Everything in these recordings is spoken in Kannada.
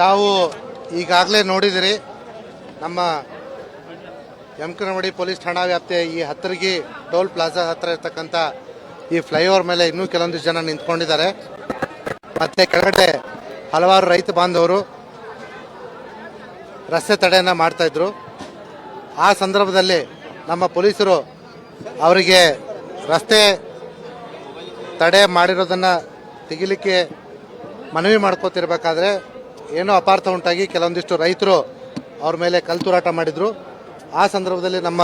ತಾವು ಈಗಾಗಲೇ ನೋಡಿದಿರಿ, ನಮ್ಮ ಯಮಕನವಾಡಿ ಪೊಲೀಸ್ ಠಾಣಾ ವ್ಯಾಪ್ತಿಯ ಈ ಹತ್ತಿರಗಿ ಟೋಲ್ ಪ್ಲಾಜಾ ಹತ್ತಿರ ಇರ್ತಕ್ಕಂಥ ಈ ಫ್ಲೈಓವರ್ ಮೇಲೆ ಇನ್ನೂ ಕೆಲವೊಂದಿಷ್ಟು ಜನ ನಿಂತ್ಕೊಂಡಿದ್ದಾರೆ. ಮತ್ತೆ ಕೆಳಗಡೆ ಹಲವಾರು ರೈತ ಬಾಂಧವರು ರಸ್ತೆ ತಡೆಯನ್ನು ಮಾಡ್ತಾ ಇದ್ರು. ಆ ಸಂದರ್ಭದಲ್ಲಿ ನಮ್ಮ ಪೊಲೀಸರು ಅವರಿಗೆ ರಸ್ತೆ ತಡೆ ಮಾಡಿರೋದನ್ನು ತೆಗಿಲಿಕ್ಕೆ ಮನವಿ ಮಾಡ್ಕೋತಿರ್ಬೇಕಾದ್ರೆ ಏನೋ ಅಪಾರ್ಥ ಉಂಟಾಗಿ ಕೆಲವೊಂದಿಷ್ಟು ರೈತರು ಅವ್ರ ಮೇಲೆ ಕಲ್ತೂರಾಟ ಮಾಡಿದ್ರು. ಆ ಸಂದರ್ಭದಲ್ಲಿ ನಮ್ಮ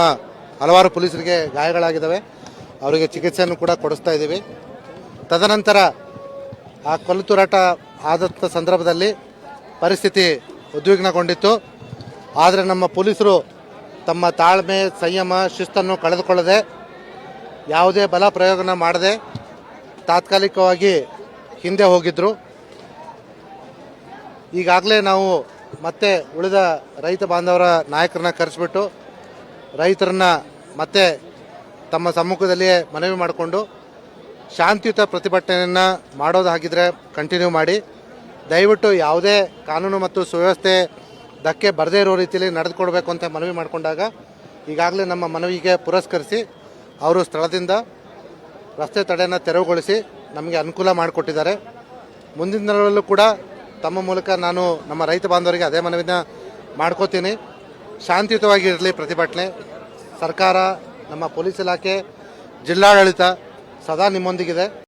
ಹಲವಾರು ಪೊಲೀಸರಿಗೆ ಗಾಯಗಳಾಗಿದ್ದಾವೆ. ಅವರಿಗೆ ಚಿಕಿತ್ಸೆಯನ್ನು ಕೂಡ ಕೊಡಿಸ್ತಾ ಇದ್ದೀವಿ. ತದನಂತರ ಆ ಕಲ್ತೂರಾಟ ಆದಂಥ ಸಂದರ್ಭದಲ್ಲಿ ಪರಿಸ್ಥಿತಿ ಉದ್ವಿಗ್ನಗೊಂಡಿತ್ತು. ಆದರೆ ನಮ್ಮ ಪೊಲೀಸರು ತಮ್ಮ ತಾಳ್ಮೆ, ಸಂಯಮ, ಶಿಸ್ತನ್ನು ಕಳೆದುಕೊಳ್ಳದೆ ಯಾವುದೇ ಬಲ ಪ್ರಯೋಗನ ಮಾಡದೆ ತಾತ್ಕಾಲಿಕವಾಗಿ ಹಿಂದೆ ಹೋಗಿದ್ರು. ಈಗಾಗಲೇ ನಾವು ಮತ್ತೆ ಉಳಿದ ರೈತ ಬಾಂಧವರ ನಾಯಕರನ್ನ ಕರೆಸಿಬಿಟ್ಟು ರೈತರನ್ನ ಮತ್ತೆ ತಮ್ಮ ಸಮ್ಮುಖದಲ್ಲಿಯೇ ಮನವಿ ಮಾಡಿಕೊಂಡು ಶಾಂತಿಯುತ ಪ್ರತಿಭಟನೆಯನ್ನು ಮಾಡೋದಾಗಿದ್ದರೆ ಕಂಟಿನ್ಯೂ ಮಾಡಿ. ದಯವಿಟ್ಟು ಯಾವುದೇ ಕಾನೂನು ಮತ್ತು ಸುವ್ಯವಸ್ಥೆ ಧಕ್ಕೆ ಬರದೇ ಇರೋ ರೀತಿಯಲ್ಲಿ ನಡೆದುಕೊಡ್ಬೇಕು ಅಂತ ಮನವಿ ಮಾಡಿಕೊಂಡಾಗ ಈಗಾಗಲೇ ನಮ್ಮ ಮನವಿಗೆ ಪುರಸ್ಕರಿಸಿ ಅವರು ಸ್ಥಳದಿಂದ ರಸ್ತೆ ತಡೆಯನ್ನು ತೆರವುಗೊಳಿಸಿ ನಮಗೆ ಅನುಕೂಲ ಮಾಡಿಕೊಟ್ಟಿದ್ದಾರೆ. ಮುಂದಿನ ದಿನಗಳಲ್ಲೂ ಕೂಡ ತಮ್ಮ ಮೂಲಕ ನಾನು ನಮ್ಮ ರೈತ ಬಾಂಧವರಿಗೆ ಅದೇ ಮನವಿನ ಮಾಡ್ಕೋತೀನಿ. ಶಾಂತಿಯುತವಾಗಿ ಇರಲಿ ಪ್ರತಿಭಟನೆ. ಸರ್ಕಾರ, ನಮ್ಮ ಪೊಲೀಸ್ ಇಲಾಖೆ, ಜಿಲ್ಲಾಡಳಿತ ಸದಾ ನಿಮ್ಮೊಂದಿಗಿದೆ.